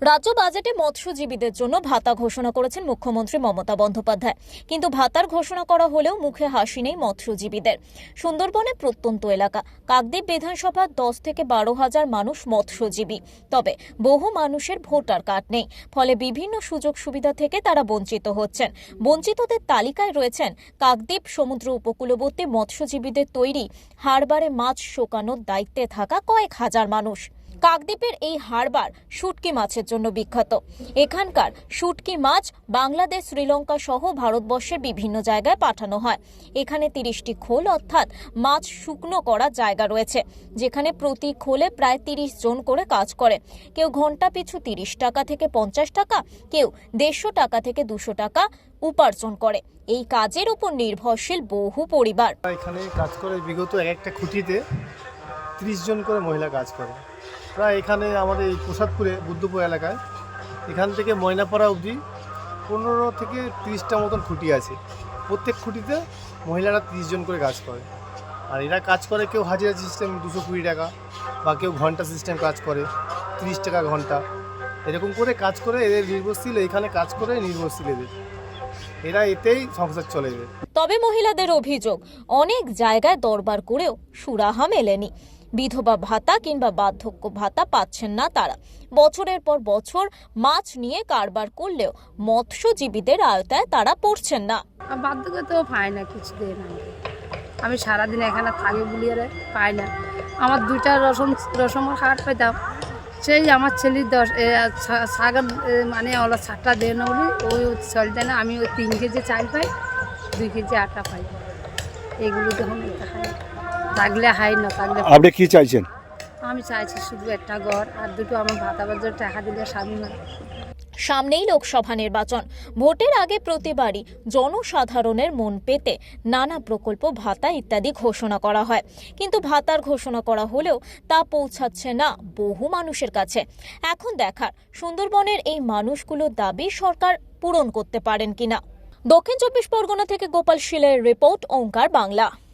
রাজ্য বাজেটে মৎস্যজীবীদের জন্য ভাতা ঘোষণা করেছেন মুখ্যমন্ত্রী মমতা বন্দ্যোপাধ্যায়। কিন্তু ভাতার ঘোষণা করা হলেও মুখে হাসি নেই মৎস্যজীবীদের। সুন্দরবনে প্রত্যন্ত এলাকা। কাকদ্বীপ বিধানসভার দশ থেকে বারো হাজার মানুষ মৎস্যজীবী। তবে বহু মানুষের ভোটার কার্ড নেই। ফলে বিভিন্ন সুযোগ সুবিধা থেকে তারা বঞ্চিত হচ্ছেন। বঞ্চিতদের তালিকায় রয়েছেন কাকদ্বীপ সমুদ্র উপকূলবর্তী মৎস্যজীবীদের তৈরি হারবারে মাছ শোকানোর দায়িত্বে থাকা কয়েক হাজার মানুষ। কাকদ্বীপের এই হারবার শুটকি মাছের জন্য বিখ্যাত। এখানকার শুটকি মাছ বাংলাদেশ, শ্রীলঙ্কা সহ ভারতবর্ষের বিভিন্ন জায়গায় পাঠানো হয়। এখানে তিরিশটি খোল অর্থাৎ মাছ শুকনো করার জায়গা রয়েছে, যেখানে প্রতি খোলে প্রায় তিরিশ জন করে কাজ করে। কেউ ঘণ্টা পিছু তিরিশ টাকা থেকে পঞ্চাশ টাকা, কেউ দেড়শো টাকা থেকে দুশো টাকা উপার্জন করে। এই কাজের উপর নির্ভরশীল বহু পরিবার। এখানে কাজ করে, বিগত এক একটা খুঁটিতে ত্রিশ জন করে মহিলা কাজ করে। প্রায় এখানে আমাদের এই প্রসাদপুরে, বুদ্ধপুর এলাকায়। এখান থেকে ময়নাপাড়া অবধি পনেরো থেকে তিরিশটা মতন খুঁটি আছে। প্রত্যেক খুঁটিতে মহিলারা তিরিশ জন করে কাজ করে। আর এরা কাজ করে কেউ হাজিরা সিস্টেম দুশো কুড়ি টাকা বা কেউ ঘণ্টা সিস্টেম কাজ করে, তিরিশ টাকা ঘণ্টা। এরকম করে কাজ করে, এদের নির্ভরশীল, এখানে কাজ করে নির্ভরশীল এদের। এরা এতেই সংসার চলে এদের তবে মহিলাদের অভিযোগ অনেক জায়গায় দরবার করেও সুরাহা মেলেনি। বিধবা ভাতা কিংবা বার্ধক্য ভাতা পাচ্ছেন না তারা। বছরের পর বছর মাছ নিয়ে কারবার করলেও মৎস্যজীবীদের আয়তায় তারা পড়ছেন না। বার্ধক্য তো পাই না কিছু দিয়ে না আমি সারাদিন এখানে থাকি বলি আরে পাই না। আমার দুইটা রসম রসমের হাট পেতাম সেই আমার ছেলের দশ ছাগল মানে ওরা সাতটা দেয় না বলি ওই চলতে না আমি ওই তিন কেজি চাল পাই দুই কেজি আটা পাই। এগুলো যখন থাকলে হাই না থাকলে আপনি কি চাইছেন? আমি চাইছি শুধু একটা ঘর আর দুটো আমার ভাতা বাজার টাকা দিলে স্বামী না সামনেই লোকসভা নির্বাচন। ভোটের আগে প্রতিবারই জনসাধারণের মন পেতে নানা প্রকল্প, ভাতা ইত্যাদি ঘোষণা করা হয়। কিন্তু ভাতার ঘোষণা করা হলেও তা পৌঁছাচ্ছে না বহু মানুষের কাছে। এখন দেখার, সুন্দরবনের এই মানুষগুলোর দাবি সরকার পূরণ করতে পারেন কিনা। দক্ষিণ চব্বিশ পরগনা থেকে গোপাল শিলের রিপোর্ট, ওঙ্কার বাংলা।